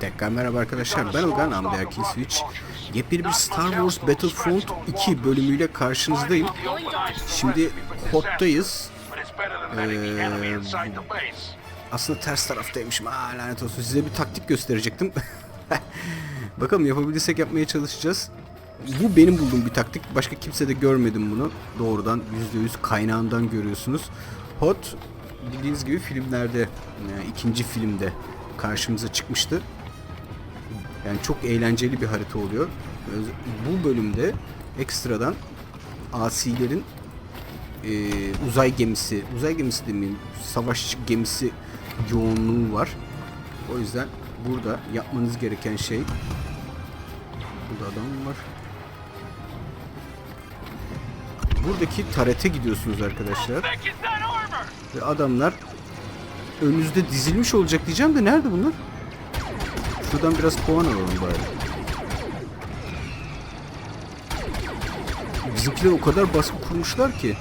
Tekrar merhaba arkadaşlar ben Ilgan Amber Switch. Yepyeni bir Star Wars Battlefront 2 bölümüyle karşınızdayım. Şimdi HOT'tayız. Base. Aslında ters taraftaymışım. Aa lanet olsun. Size bir taktik gösterecektim. Bakalım yapabilirsek yapmaya çalışacağız. Bu benim bulduğum bir taktik. Başka kimse de görmedim bunu. Doğrudan %100 kaynağından görüyorsunuz. Hot bildiğiniz gibi filmlerde, yani ikinci filmde karşımıza çıkmıştı. Yani çok eğlenceli bir harita oluyor. Bu bölümde ekstradan asilerin e, uzay gemisi, uzay gemisi demeyeyim, savaş gemisi yoğunluğu var. O yüzden burada yapmanız gereken şey burada adam var. Buradaki tarete gidiyorsunuz arkadaşlar. Adamlar önünüzde dizilmiş olacak diyeceğim de nerede bunlar? Şuradan biraz puan alalım bari. Bizimkiler o kadar baskı kurmuşlar ki.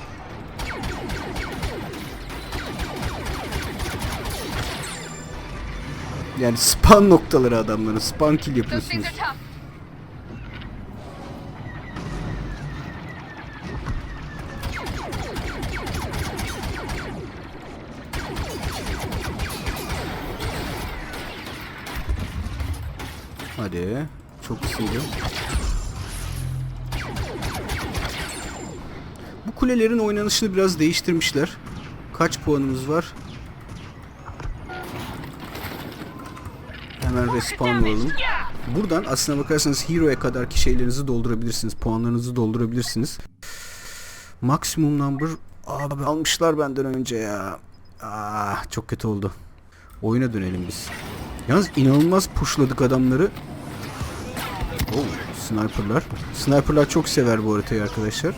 Yani spawn noktaları adamların. Spawn kill yapıyorsunuz. Çok ısıydı. Bu kulelerin oynanışını biraz değiştirmişler. Kaç puanımız var? Hemen respawn olalım. Buradan aslına bakarsanız Hero'ya kadarki şeylerinizi doldurabilirsiniz. Puanlarınızı doldurabilirsiniz. Maximum number abi almışlar benden önce ya. Ah çok kötü oldu. Oyuna dönelim biz. Yalnız inanılmaz pushladık adamları. Oh, sniperlar. Sniperlar çok sever bu haritayı arkadaşlar.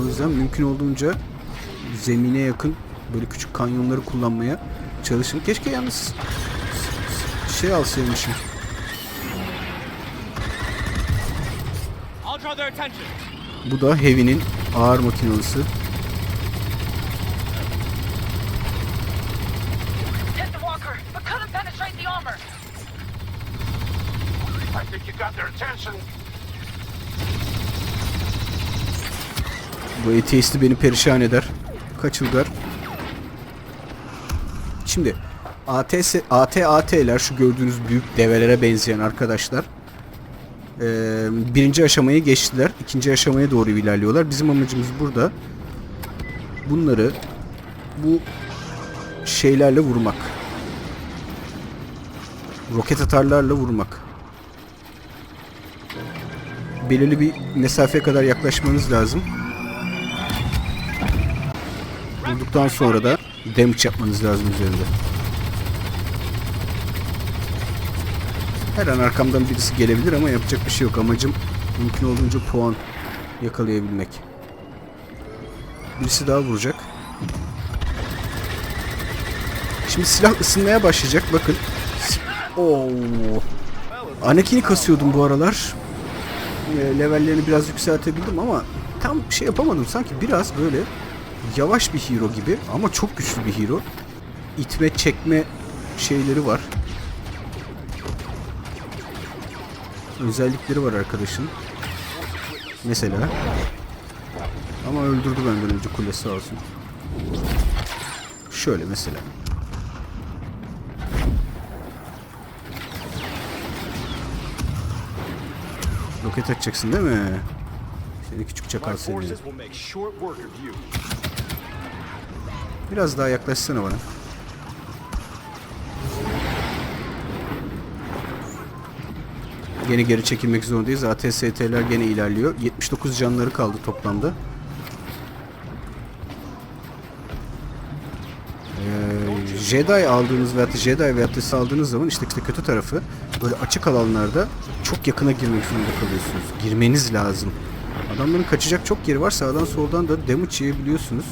O yüzden mümkün olduğunca zemine yakın böyle küçük kanyonları kullanmaya çalışın. Keşke yalnız şey alsaymışım. Bu da Heavy'nin ağır makinalısı. Bu ATS'li beni perişan eder. Kaçılgar. Şimdi ATS, AT-AT'ler şu gördüğünüz büyük develere benzeyen arkadaşlar. Ee, birinci aşamayı geçtiler. ikinci aşamaya doğru ilerliyorlar. Bizim amacımız burada bunları bu şeylerle vurmak. Roket atarlarla vurmak. Belirli bir mesafeye kadar yaklaşmanız lazım. Vurduktan sonra da damage yapmanız lazım üzerinde. Her an arkamdan birisi gelebilir ama yapacak bir şey yok. Amacım mümkün olduğunca puan yakalayabilmek. Birisi daha vuracak. Şimdi silah ısınmaya başlayacak. Bakın. Oo. Anakin'i kasıyordum bu aralar. E, levellerini biraz yükseltebildim ama tam şey yapamadım. Sanki biraz böyle yavaş bir hero gibi ama çok güçlü bir hero. İtme çekme şeyleri var. Özellikleri var arkadaşın. Mesela. Ama öldürdü benden önce kule sağ olsun. Şöyle mesela. Roket atacaksın değil mi? Seni küçük çakal seni. Biraz daha yaklaşsana bana. Gene geri çekilmek zorundayız. ATST'ler gene ilerliyor. 79 canları kaldı toplamda. Ee, Jedi aldığınız veyahut da Jedi veyahut da aldığınız zaman işte, işte kötü tarafı böyle açık alanlarda çok yakına girmek zorunda kalıyorsunuz. Girmeniz lazım. Adamların kaçacak çok yeri var. Sağdan soldan da damage yiyebiliyorsunuz.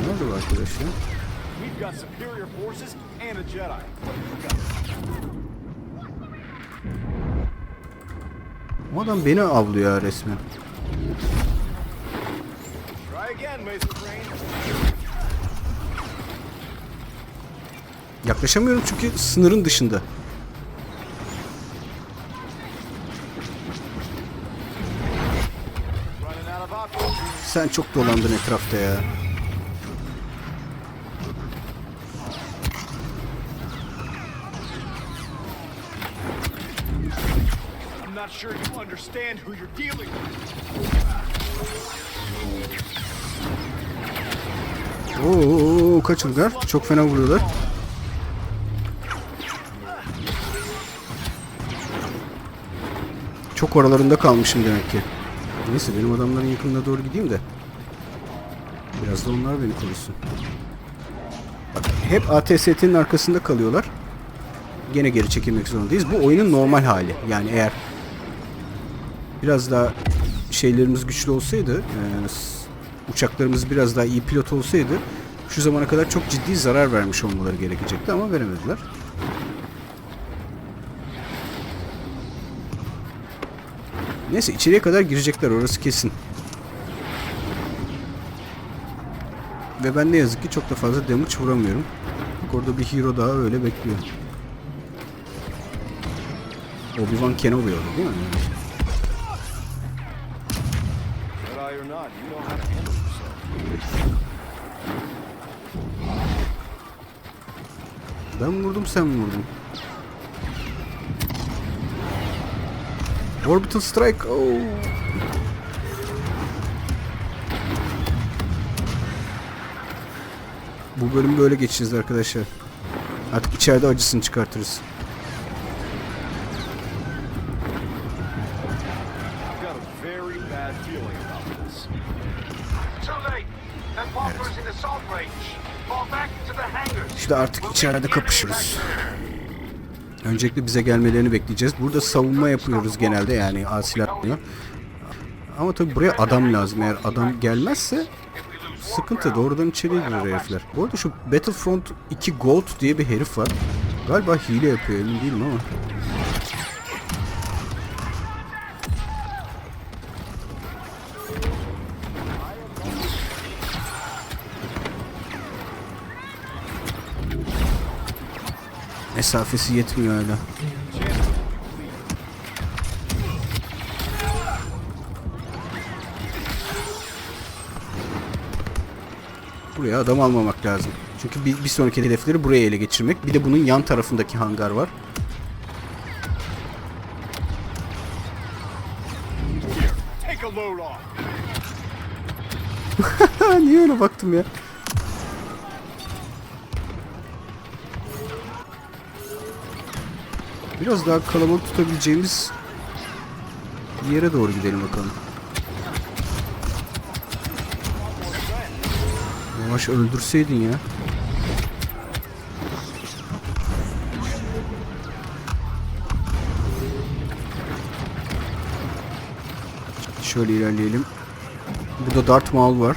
Ne oldu bu arkadaş ya? O adam beni avlıyor resmen. Yaklaşamıyorum çünkü sınırın dışında. Sen çok dolandın etrafta ya. I'm not sure you understand who you're dealing with. Oo kaçırdılar. Çok fena vuruyorlar. Çok oralarında kalmışım demek ki. Neyse benim adamların yakınına doğru gideyim de. Biraz da onlar beni korusun. Bak hep ATST'nin arkasında kalıyorlar. Gene geri çekilmek zorundayız. Bu oyunun normal hali. Yani eğer biraz daha şeylerimiz güçlü olsaydı, e, uçaklarımız biraz daha iyi pilot olsaydı şu zamana kadar çok ciddi zarar vermiş olmaları gerekecekti ama veremediler. Neyse içeriye kadar girecekler orası kesin. Ve ben ne yazık ki çok da fazla damage vuramıyorum. Bak orada bir hero daha öyle bekliyor. Obi-Wan Kenobi orada değil mi? Jedi or not, you know how to handle yourself. Ben vurdum sen vurdun. Orbital Strike. Oo. Bu bölüm böyle geçeceğiz arkadaşlar. Artık içeride acısını çıkartırız. Too late. That Walker's in the assault range. İşte artık içeride kapışırız. Öncelikle bize gelmelerini bekleyeceğiz. Burada savunma yapıyoruz genelde yani asiler yapıyor. Ama tabi buraya adam lazım. Eğer adam gelmezse sıkıntı. Doğrudan içeriye girer herifler. Bu arada şu Battlefront 2 Gold diye bir herif var. Galiba hile yapıyor emin değilim ama. Mesafesi yetmiyor hala. Buraya adam almamak lazım. Çünkü bir, bir sonraki hedefleri buraya ele geçirmek. Bir de bunun yan tarafındaki hangar var. Niye öyle baktım ya? Biraz daha kalabalık tutabileceğimiz bir yere doğru gidelim bakalım. Yavaş öldürseydin ya. Şöyle ilerleyelim. Burada Darth Maul var.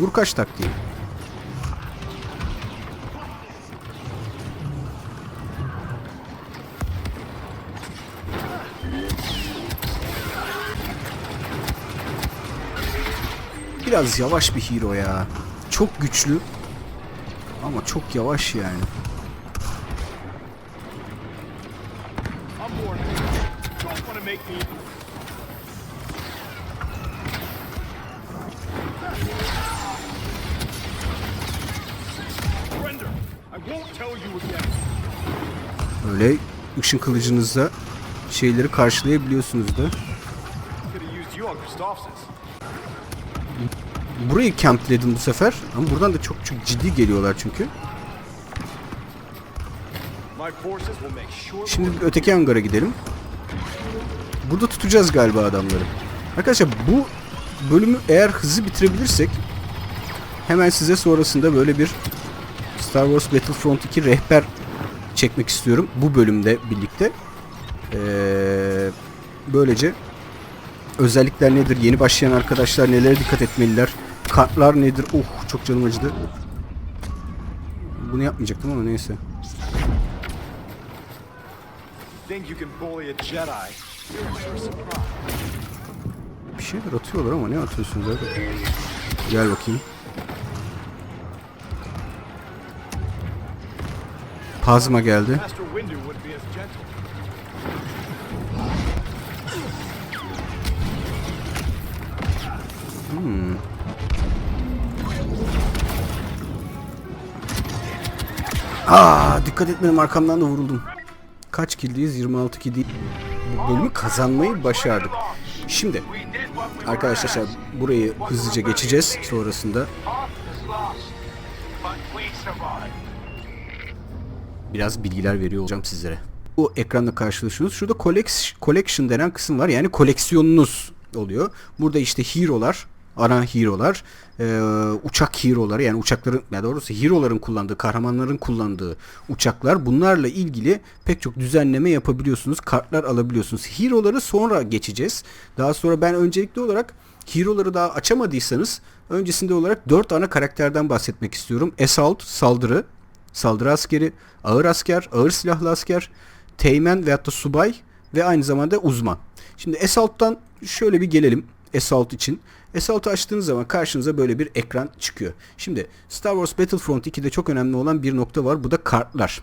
Vur kaç taktiği. Biraz yavaş bir hero ya. Çok güçlü. Ama çok yavaş yani. Işın kılıcınızla şeyleri karşılayabiliyorsunuz da. Burayı campledim bu sefer. Ama buradan da çok çok ciddi geliyorlar çünkü. Şimdi öteki hangara gidelim. Burada tutacağız galiba adamları. Arkadaşlar bu bölümü eğer hızlı bitirebilirsek hemen size sonrasında böyle bir Star Wars Battlefront 2 rehber çekmek istiyorum. Bu bölümde birlikte. Ee, böylece özellikler nedir? Yeni başlayan arkadaşlar nelere dikkat etmeliler? Kartlar nedir? Oh çok canım acıdı. bunu yapmayacaktım ama neyse. Bir şeyler atıyorlar ama ne atıyorsunuz abi? Gel bakayım. Pazma geldi. Gentle. Aa dikkat etmedim arkamdan da vuruldum. Kaç kildeyiz? 26 kill değil. Bu bölümü kazanmayı başardık. Şimdi arkadaşlar burayı hızlıca geçeceğiz sonrasında. Biraz bilgiler veriyor olacağım sizlere. Bu ekranda karşılaşıyorsunuz. Şurada collect- collection denen kısım var. Yani koleksiyonunuz oluyor. Burada işte hero'lar, ana hero'lar, e, uçak hero'ları yani uçakların ya doğrusu hero'ların kullandığı, kahramanların kullandığı uçaklar. Bunlarla ilgili pek çok düzenleme yapabiliyorsunuz. Kartlar alabiliyorsunuz. Hero'ları sonra geçeceğiz. Daha sonra ben öncelikli olarak Hero'ları daha açamadıysanız öncesinde olarak 4 ana karakterden bahsetmek istiyorum. Assault, saldırı, saldırı askeri, ağır asker, ağır silahlı asker, teğmen veyahut da subay ve aynı zamanda uzman. Şimdi Assault'tan şöyle bir gelelim Assault için. Assault'u açtığınız zaman karşınıza böyle bir ekran çıkıyor. Şimdi Star Wars Battlefront 2'de çok önemli olan bir nokta var. Bu da kartlar.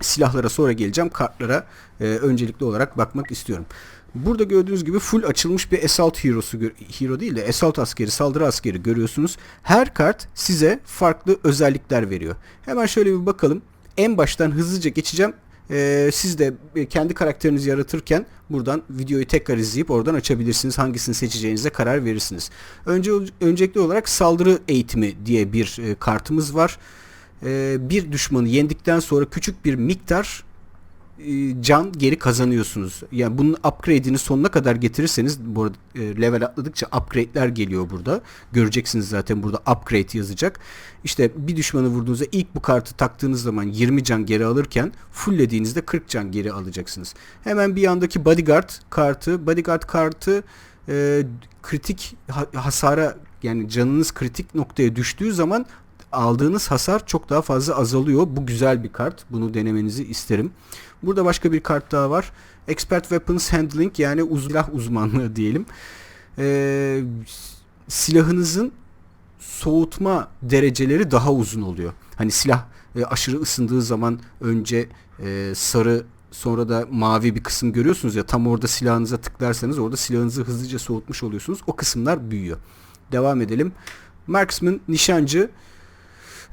Silahlara sonra geleceğim. Kartlara e, öncelikli olarak bakmak istiyorum. Burada gördüğünüz gibi full açılmış bir Assault Hero'su hero değil de Assault askeri, saldırı askeri görüyorsunuz. Her kart size farklı özellikler veriyor. Hemen şöyle bir bakalım. En baştan hızlıca geçeceğim. Ee, siz de kendi karakterinizi yaratırken buradan videoyu tekrar izleyip oradan açabilirsiniz. Hangisini seçeceğinize karar verirsiniz. Önce öncelikli olarak saldırı eğitimi diye bir e, kartımız var. Ee, bir düşmanı yendikten sonra küçük bir miktar can geri kazanıyorsunuz. Yani bunun upgrade'ini sonuna kadar getirirseniz bu arada e, level atladıkça upgrade'ler geliyor burada. Göreceksiniz zaten burada upgrade yazacak. İşte bir düşmanı vurduğunuzda ilk bu kartı taktığınız zaman 20 can geri alırken fulllediğinizde 40 can geri alacaksınız. Hemen bir yandaki bodyguard kartı. Bodyguard kartı e, kritik ha- hasara yani canınız kritik noktaya düştüğü zaman aldığınız hasar çok daha fazla azalıyor. Bu güzel bir kart. Bunu denemenizi isterim. Burada başka bir kart daha var. Expert Weapons Handling yani uz silah uzmanlığı diyelim. Ee, silahınızın soğutma dereceleri daha uzun oluyor. Hani silah e, aşırı ısındığı zaman önce e, sarı sonra da mavi bir kısım görüyorsunuz ya tam orada silahınıza tıklarsanız orada silahınızı hızlıca soğutmuş oluyorsunuz. O kısımlar büyüyor. Devam edelim. Marksman nişancı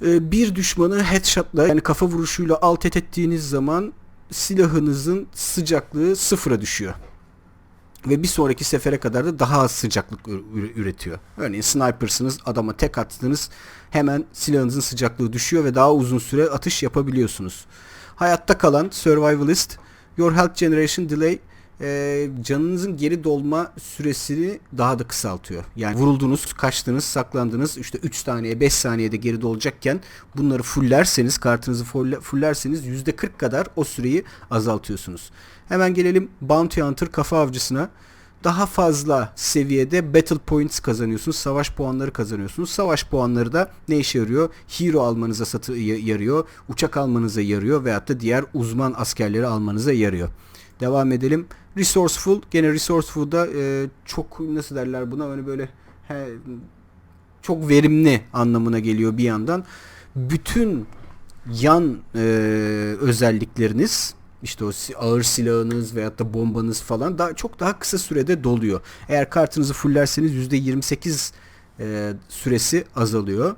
e, bir düşmanı headshot'la yani kafa vuruşuyla alt et ettiğiniz zaman silahınızın sıcaklığı sıfıra düşüyor. Ve bir sonraki sefere kadar da daha az sıcaklık üretiyor. Örneğin sniper'sınız adama tek attınız hemen silahınızın sıcaklığı düşüyor ve daha uzun süre atış yapabiliyorsunuz. Hayatta kalan survivalist your health generation delay e, canınızın geri dolma süresini daha da kısaltıyor. Yani vuruldunuz, kaçtınız, saklandınız işte 3 saniye 5 saniyede geri dolacakken bunları fullerseniz kartınızı fulle- fullerseniz %40 kadar o süreyi azaltıyorsunuz. Hemen gelelim Bounty Hunter kafa avcısına. Daha fazla seviyede battle points kazanıyorsunuz. Savaş puanları kazanıyorsunuz. Savaş puanları da ne işe yarıyor? Hero almanıza satı yarıyor. Uçak almanıza yarıyor. Veyahut da diğer uzman askerleri almanıza yarıyor. Devam edelim. Resourceful. Gene Resourceful'da e, çok nasıl derler buna hani böyle he, çok verimli anlamına geliyor bir yandan. Bütün yan e, özellikleriniz işte o ağır silahınız veyahut da bombanız falan daha çok daha kısa sürede doluyor. Eğer kartınızı fullerseniz %28 e, süresi azalıyor.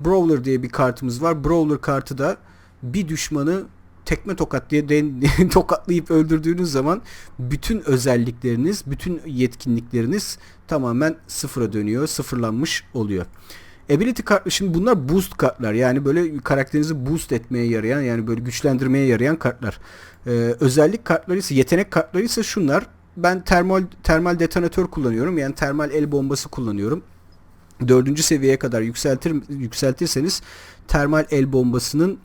Brawler diye bir kartımız var. Brawler kartı da bir düşmanı tekme tokat diye den- tokatlayıp öldürdüğünüz zaman bütün özellikleriniz, bütün yetkinlikleriniz tamamen sıfıra dönüyor, sıfırlanmış oluyor. Ability kartları şimdi bunlar boost kartlar yani böyle karakterinizi boost etmeye yarayan yani böyle güçlendirmeye yarayan kartlar. Ee, özellik kartları ise yetenek kartları ise şunlar. Ben termal termal detonatör kullanıyorum yani termal el bombası kullanıyorum. Dördüncü seviyeye kadar yükseltir yükseltirseniz termal el bombasının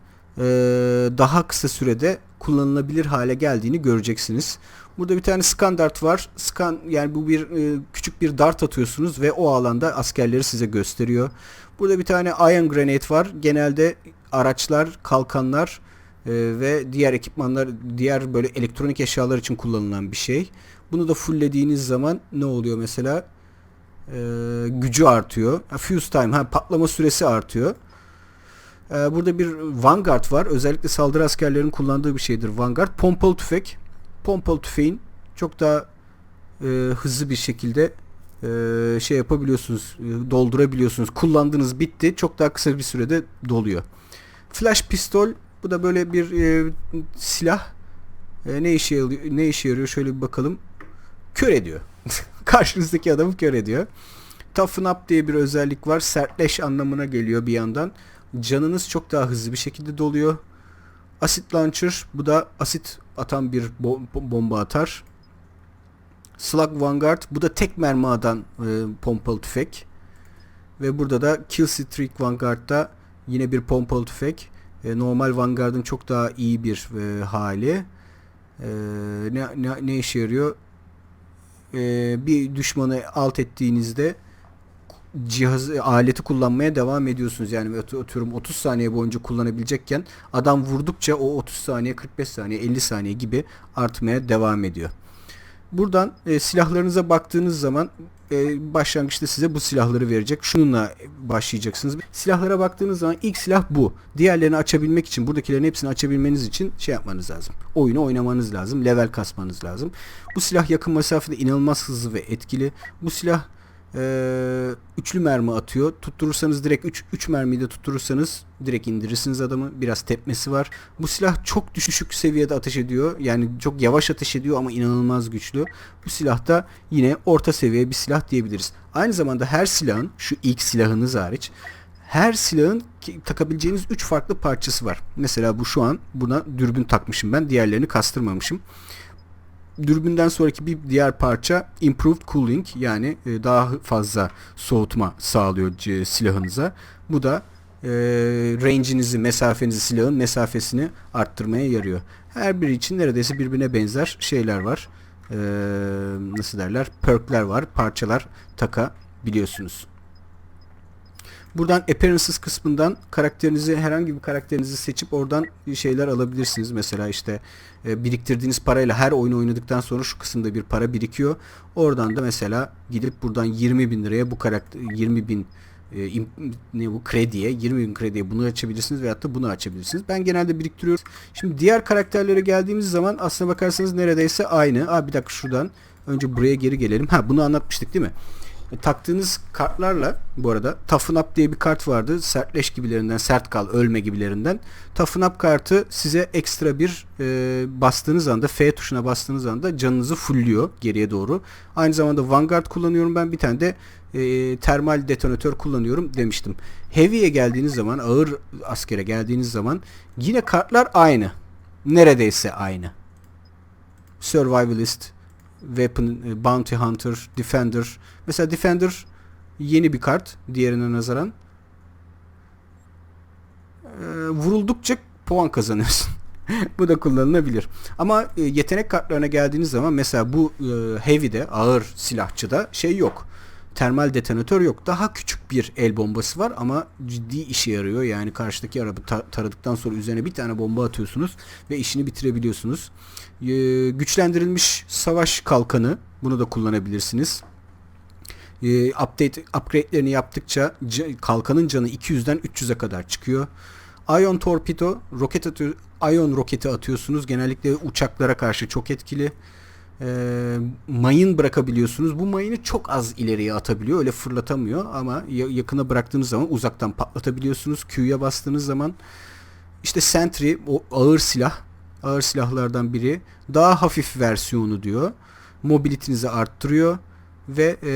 daha kısa sürede kullanılabilir hale geldiğini göreceksiniz. Burada bir tane scan dart var. Scan yani bu bir e, küçük bir dart atıyorsunuz ve o alanda askerleri size gösteriyor. Burada bir tane Iron Grenade var. Genelde araçlar, kalkanlar e, ve diğer ekipmanlar, diğer böyle elektronik eşyalar için kullanılan bir şey. Bunu da fulllediğiniz zaman ne oluyor mesela? E, gücü artıyor. Ha, fuse time, ha, patlama süresi artıyor. E, burada bir Vanguard var. Özellikle saldırı askerlerinin kullandığı bir şeydir Vanguard. Pompalı tüfek. Pompalı tüfeğin çok daha e, hızlı bir şekilde e, şey yapabiliyorsunuz, e, doldurabiliyorsunuz. Kullandığınız bitti, çok daha kısa bir sürede doluyor. Flash pistol, bu da böyle bir e, silah. E, ne işe yarıyor, ne işe yarıyor? Şöyle bir bakalım. Kör ediyor. Karşınızdaki adamı kör ediyor. Toughen up diye bir özellik var. Sertleş anlamına geliyor bir yandan. Canınız çok daha hızlı bir şekilde doluyor. Asit launcher, bu da asit atan bir bo- bomba atar. Slug Vanguard. Bu da tek mermi atan e, pompalı tüfek. Ve burada da Kill Streak Vanguard'da yine bir pompalı tüfek. E, normal Vanguard'ın çok daha iyi bir e, hali. E, ne, ne, ne işe yarıyor? E, bir düşmanı alt ettiğinizde cihaz aleti kullanmaya devam ediyorsunuz. Yani at- atıyorum 30 saniye boyunca kullanabilecekken adam vurdukça o 30 saniye, 45 saniye, 50 saniye gibi artmaya devam ediyor. Buradan e, silahlarınıza baktığınız zaman e, başlangıçta size bu silahları verecek. Şununla başlayacaksınız. Silahlara baktığınız zaman ilk silah bu. Diğerlerini açabilmek için, buradakilerin hepsini açabilmeniz için şey yapmanız lazım. Oyunu oynamanız lazım. Level kasmanız lazım. Bu silah yakın mesafede inanılmaz hızlı ve etkili. Bu silah e, üçlü mermi atıyor. Tutturursanız direkt 3 3 mermiyi de tutturursanız direkt indirirsiniz adamı. Biraz tepmesi var. Bu silah çok düşük seviyede ateş ediyor. Yani çok yavaş ateş ediyor ama inanılmaz güçlü. Bu silah da yine orta seviye bir silah diyebiliriz. Aynı zamanda her silahın şu ilk silahınız hariç her silahın takabileceğiniz 3 farklı parçası var. Mesela bu şu an buna dürbün takmışım ben. Diğerlerini kastırmamışım dürbünden sonraki bir diğer parça improved cooling yani e, daha fazla soğutma sağlıyor c- silahınıza. Bu da e, range'inizi, mesafenizi, silahın mesafesini arttırmaya yarıyor. Her biri için neredeyse birbirine benzer şeyler var. E, nasıl derler? Perkler var, parçalar takabiliyorsunuz. Buradan appearances kısmından karakterinizi herhangi bir karakterinizi seçip oradan şeyler alabilirsiniz. Mesela işte e, biriktirdiğiniz parayla her oyunu oynadıktan sonra şu kısımda bir para birikiyor. Oradan da mesela gidip buradan 20 bin liraya bu karakter 20 bin e, ne bu krediye 20 bin krediye bunu açabilirsiniz veyahut da bunu açabilirsiniz. Ben genelde biriktiriyorum. Şimdi diğer karakterlere geldiğimiz zaman aslına bakarsanız neredeyse aynı. Aa bir dakika şuradan önce buraya geri gelelim. Ha bunu anlatmıştık değil mi? E, taktığınız kartlarla bu arada Toughen Up diye bir kart vardı. Sertleş gibilerinden, sert kal, ölme gibilerinden. Toughen Up kartı size ekstra bir e, bastığınız anda F tuşuna bastığınız anda canınızı fullüyor geriye doğru. Aynı zamanda Vanguard kullanıyorum ben. Bir tane de e, termal detonatör kullanıyorum demiştim. Heavy'ye geldiğiniz zaman, ağır askere geldiğiniz zaman yine kartlar aynı. Neredeyse aynı. Survivalist, Weapon, e, Bounty Hunter, Defender. Mesela Defender yeni bir kart diğerine nazaran. Ee, vuruldukça puan kazanıyorsun. bu da kullanılabilir. Ama e, yetenek kartlarına geldiğiniz zaman mesela bu e, Heavy'de, ağır silahçıda şey yok. Termal detonatör yok. Daha küçük bir el bombası var ama ciddi işe yarıyor. Yani karşıdaki araba ta- taradıktan sonra üzerine bir tane bomba atıyorsunuz ve işini bitirebiliyorsunuz. Ee, güçlendirilmiş savaş kalkanı bunu da kullanabilirsiniz. Ee, update upgrade'lerini yaptıkça kalkanın canı 200'den 300'e kadar çıkıyor. Ion torpido roket atıyor ion roketi atıyorsunuz. Genellikle uçaklara karşı çok etkili. Ee, mayın bırakabiliyorsunuz. Bu mayını çok az ileriye atabiliyor. Öyle fırlatamıyor ama ya- yakına bıraktığınız zaman uzaktan patlatabiliyorsunuz. Q'ya bastığınız zaman işte Sentry o ağır silah ağır silahlardan biri daha hafif versiyonu diyor. Mobilitinizi arttırıyor ve e,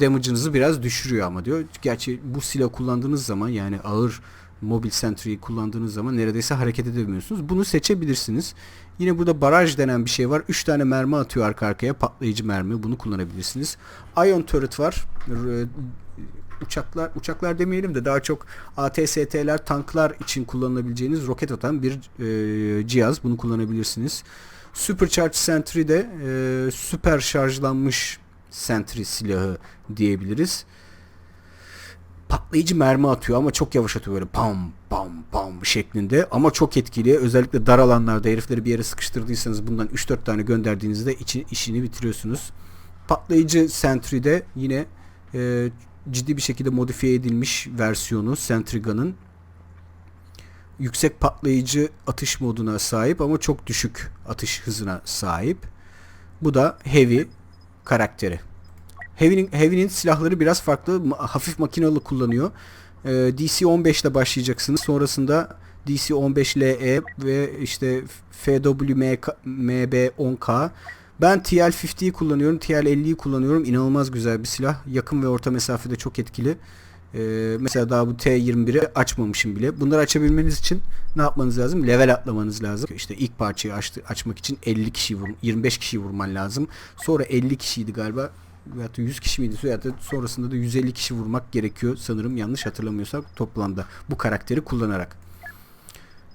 damage'ınızı biraz düşürüyor ama diyor. Gerçi bu silah kullandığınız zaman yani ağır mobil sentry'yi kullandığınız zaman neredeyse hareket edemiyorsunuz. Bunu seçebilirsiniz. Yine burada baraj denen bir şey var. 3 tane mermi atıyor arka arkaya patlayıcı mermi. Bunu kullanabilirsiniz. Ion turret var. Uçaklar uçaklar demeyelim de daha çok ATST'ler tanklar için kullanılabileceğiniz roket atan bir e, cihaz. Bunu kullanabilirsiniz. Supercharge Sentry de e, süper şarjlanmış Sentry silahı diyebiliriz. patlayıcı mermi atıyor ama çok yavaş atıyor böyle pam pam pam şeklinde ama çok etkili. Özellikle dar alanlarda herifleri bir yere sıkıştırdıysanız bundan 3-4 tane gönderdiğinizde içi, işini bitiriyorsunuz. Patlayıcı Sentry de yine e, ciddi bir şekilde modifiye edilmiş versiyonu Sentry Gun'ın yüksek patlayıcı atış moduna sahip ama çok düşük atış hızına sahip. Bu da Heavy karakteri. Heavy'nin, Heavy'nin silahları biraz farklı. Hafif makinalı kullanıyor. Ee, DC-15 ile başlayacaksınız. Sonrasında DC-15LE ve işte FWMB-10K. Ben TL-50'yi kullanıyorum. TL-50'yi kullanıyorum. İnanılmaz güzel bir silah. Yakın ve orta mesafede çok etkili. Ee, mesela daha bu T21'i açmamışım bile. Bunları açabilmeniz için ne yapmanız lazım? Level atlamanız lazım. İşte ilk parçayı açtı, açmak için 50 kişi vur, 25 kişi vurman lazım. Sonra 50 kişiydi galiba. Veyahut da 100 kişi miydi? Veyahut da sonrasında da 150 kişi vurmak gerekiyor sanırım yanlış hatırlamıyorsam toplamda bu karakteri kullanarak.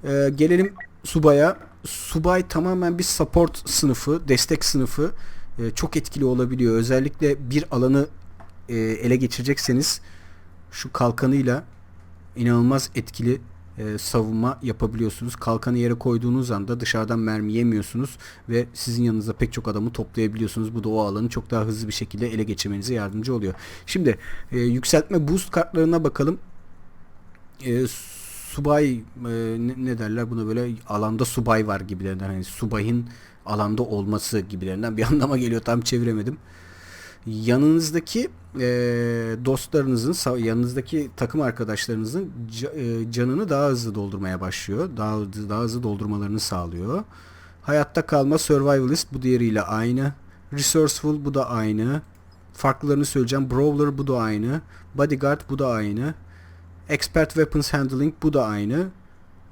Ee, gelelim Subaya. Subay tamamen bir support sınıfı, destek sınıfı. Ee, çok etkili olabiliyor. Özellikle bir alanı e, ele geçirecekseniz şu kalkanıyla inanılmaz etkili e, savunma yapabiliyorsunuz. Kalkanı yere koyduğunuz anda dışarıdan mermi yemiyorsunuz ve sizin yanınızda pek çok adamı toplayabiliyorsunuz. Bu da o alanı çok daha hızlı bir şekilde ele geçirmenize yardımcı oluyor. Şimdi e, yükseltme boost kartlarına bakalım. E, subay e, ne, ne derler buna böyle alanda subay var gibilerinden hani subayın alanda olması gibilerinden bir anlama geliyor tam çeviremedim yanınızdaki e, dostlarınızın, yanınızdaki takım arkadaşlarınızın e, canını daha hızlı doldurmaya başlıyor. Daha daha hızlı doldurmalarını sağlıyor. Hayatta kalma survivalist bu diğeriyle aynı. Resourceful bu da aynı. Farklılarını söyleyeceğim. Brawler bu da aynı. Bodyguard bu da aynı. Expert Weapons Handling bu da aynı.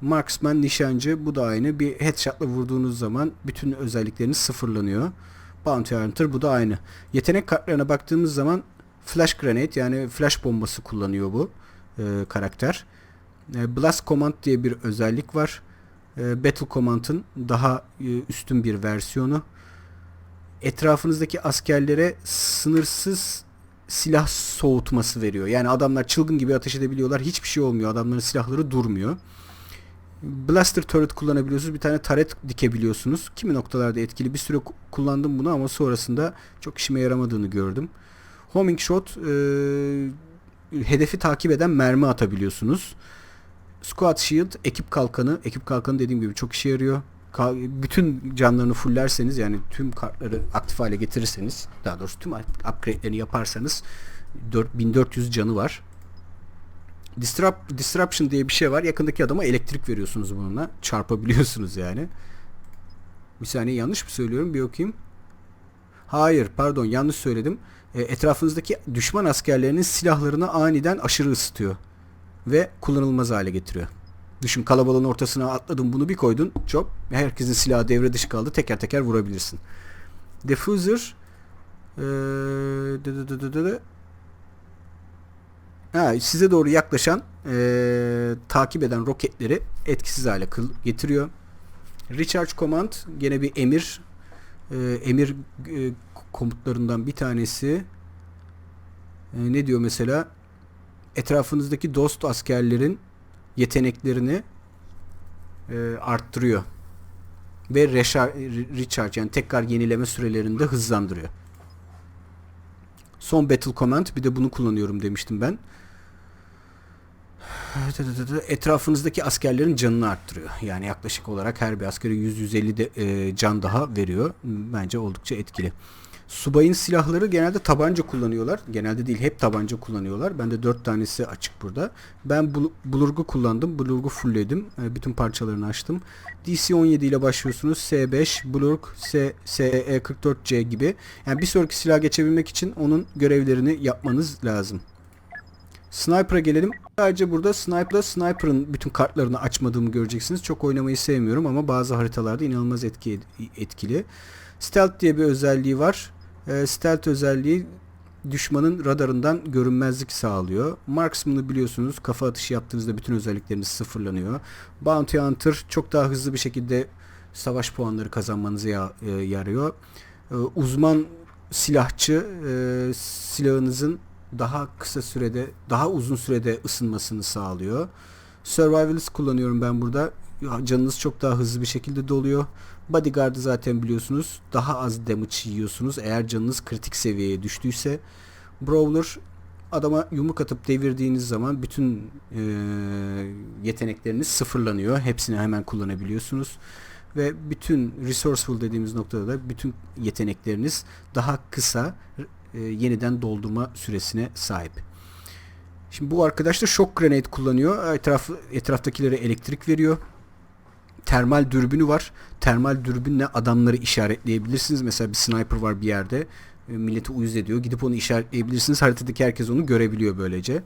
Marksman nişancı bu da aynı. Bir headshot'la vurduğunuz zaman bütün özellikleriniz sıfırlanıyor. Bounty Hunter bu da aynı. Yetenek kartlarına baktığımız zaman Flash Grenade yani flash bombası kullanıyor bu e, karakter. E, Blast Command diye bir özellik var. E, Battle Command'ın daha e, üstün bir versiyonu. Etrafınızdaki askerlere sınırsız silah soğutması veriyor. Yani adamlar çılgın gibi ateş edebiliyorlar. Hiçbir şey olmuyor. Adamların silahları durmuyor. Blaster turret kullanabiliyorsunuz. Bir tane taret dikebiliyorsunuz. Kimi noktalarda etkili. Bir süre ku- kullandım bunu ama sonrasında çok işime yaramadığını gördüm. Homing shot e, hedefi takip eden mermi atabiliyorsunuz. Squad shield ekip kalkanı. Ekip kalkanı dediğim gibi çok işe yarıyor. Bütün canlarını fullerseniz yani tüm kartları aktif hale getirirseniz daha doğrusu tüm upgrade'lerini yaparsanız 4400 canı var. Disrupt, disruption diye bir şey var. Yakındaki adama elektrik veriyorsunuz bununla. Çarpabiliyorsunuz yani. Bir saniye yanlış mı söylüyorum? Bir okuyayım. Hayır pardon yanlış söyledim. E, etrafınızdaki düşman askerlerinin silahlarını aniden aşırı ısıtıyor. Ve kullanılmaz hale getiriyor. Düşün kalabalığın ortasına atladın bunu bir koydun. Çok. Herkesin silahı devre dışı kaldı. Teker teker vurabilirsin. Diffuser e, dı dı dı dı dı. Ha, size doğru yaklaşan eee, takip eden roketleri etkisiz hale kıl- getiriyor. Recharge Command gene bir emir eee, emir eee, komutlarından bir tanesi. Eee, ne diyor mesela? Etrafınızdaki dost askerlerin yeteneklerini eee, arttırıyor. Ve reşar- re- recharge yani tekrar yenileme sürelerini de hızlandırıyor. Son Battle Command bir de bunu kullanıyorum demiştim ben. Etrafınızdaki askerlerin canını arttırıyor. Yani yaklaşık olarak her bir askere 100-150 de, e, can daha veriyor. Bence oldukça etkili. Subayın silahları genelde tabanca kullanıyorlar. Genelde değil hep tabanca kullanıyorlar. Bende 4 tanesi açık burada. Ben bul- Bulurg'u kullandım. Bulurg'u fullledim. E, bütün parçalarını açtım. DC-17 ile başlıyorsunuz. S5, Bulurg, S, SE-44C gibi. Yani bir sonraki silah geçebilmek için onun görevlerini yapmanız lazım. Sniper'a gelelim. Sadece burada Sniper'da Sniper'ın bütün kartlarını açmadığımı göreceksiniz. Çok oynamayı sevmiyorum ama bazı haritalarda inanılmaz etki, etkili. Stealth diye bir özelliği var. Ee, stealth özelliği düşmanın radarından görünmezlik sağlıyor. Marksman'ı biliyorsunuz. Kafa atışı yaptığınızda bütün özellikleriniz sıfırlanıyor. Bounty Hunter çok daha hızlı bir şekilde savaş puanları kazanmanıza ya- e, yarıyor. Ee, uzman silahçı e, silahınızın daha kısa sürede, daha uzun sürede ısınmasını sağlıyor. Survivalist kullanıyorum ben burada. Canınız çok daha hızlı bir şekilde doluyor. Bodyguard'ı zaten biliyorsunuz. Daha az damage yiyorsunuz eğer canınız kritik seviyeye düştüyse. Brawler adama yumruk atıp devirdiğiniz zaman bütün eee, yetenekleriniz sıfırlanıyor. Hepsini hemen kullanabiliyorsunuz. Ve bütün resourceful dediğimiz noktada da bütün yetenekleriniz daha kısa e, yeniden doldurma süresine sahip. Şimdi bu arkadaş da shock grenade kullanıyor. Etraf, etraftakilere elektrik veriyor. Termal dürbünü var. Termal dürbünle adamları işaretleyebilirsiniz. Mesela bir sniper var bir yerde. E, Milleti uyuz ediyor. Gidip onu işaretleyebilirsiniz. Haritadaki herkes onu görebiliyor böylece.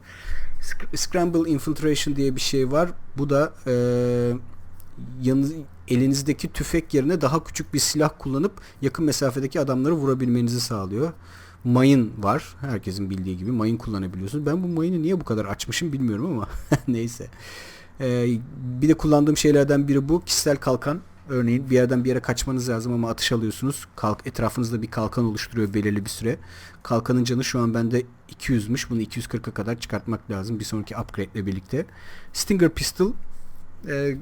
Sc- Scramble Infiltration diye bir şey var. Bu da e, yanı, elinizdeki tüfek yerine daha küçük bir silah kullanıp yakın mesafedeki adamları vurabilmenizi sağlıyor. Mayın var. Herkesin bildiği gibi mayın kullanabiliyorsunuz. Ben bu mayını niye bu kadar açmışım bilmiyorum ama neyse. Ee, bir de kullandığım şeylerden biri bu. Kişisel kalkan. Örneğin bir yerden bir yere kaçmanız lazım ama atış alıyorsunuz. Kalk, etrafınızda bir kalkan oluşturuyor belirli bir süre. Kalkanın canı şu an bende 200'müş. Bunu 240'a kadar çıkartmak lazım bir sonraki upgrade ile birlikte. Stinger Pistol e,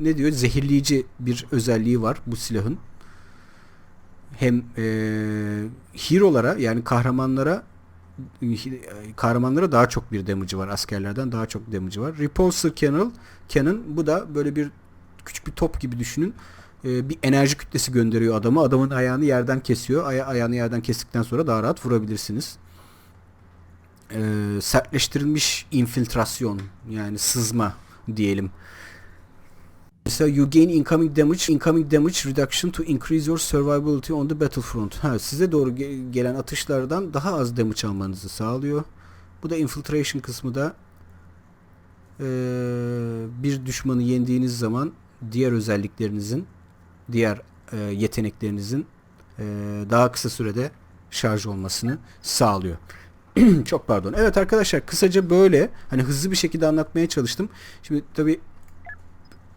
ne diyor? Zehirleyici bir özelliği var bu silahın. Hem e, hero'lara yani kahramanlara kahramanlara daha çok bir damage'ı var. Askerlerden daha çok damage'ı var. Repulsor Cannon, Cannon bu da böyle bir küçük bir top gibi düşünün. E, bir enerji kütlesi gönderiyor adama. Adamın ayağını yerden kesiyor. Aya- ayağını yerden kestikten sonra daha rahat vurabilirsiniz. E, sertleştirilmiş infiltrasyon yani sızma diyelim. Mesela you gain incoming damage, incoming damage reduction to increase your survivability on the battlefront. Ha, size doğru ge- gelen atışlardan daha az damage almanızı sağlıyor. Bu da infiltration kısmı da eee, bir düşmanı yendiğiniz zaman diğer özelliklerinizin, diğer eee, yeteneklerinizin eee, daha kısa sürede şarj olmasını sağlıyor. Çok pardon. Evet arkadaşlar kısaca böyle hani hızlı bir şekilde anlatmaya çalıştım. Şimdi tabi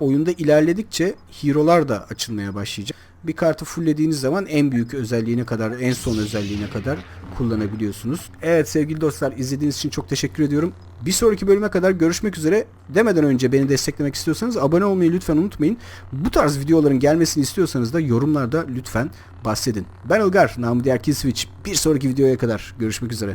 oyunda ilerledikçe hero'lar da açılmaya başlayacak. Bir kartı fulllediğiniz zaman en büyük özelliğine kadar, en son özelliğine kadar kullanabiliyorsunuz. Evet sevgili dostlar izlediğiniz için çok teşekkür ediyorum. Bir sonraki bölüme kadar görüşmek üzere. Demeden önce beni desteklemek istiyorsanız abone olmayı lütfen unutmayın. Bu tarz videoların gelmesini istiyorsanız da yorumlarda lütfen bahsedin. Ben Ilgar, namı diğer Kill Switch. Bir sonraki videoya kadar görüşmek üzere.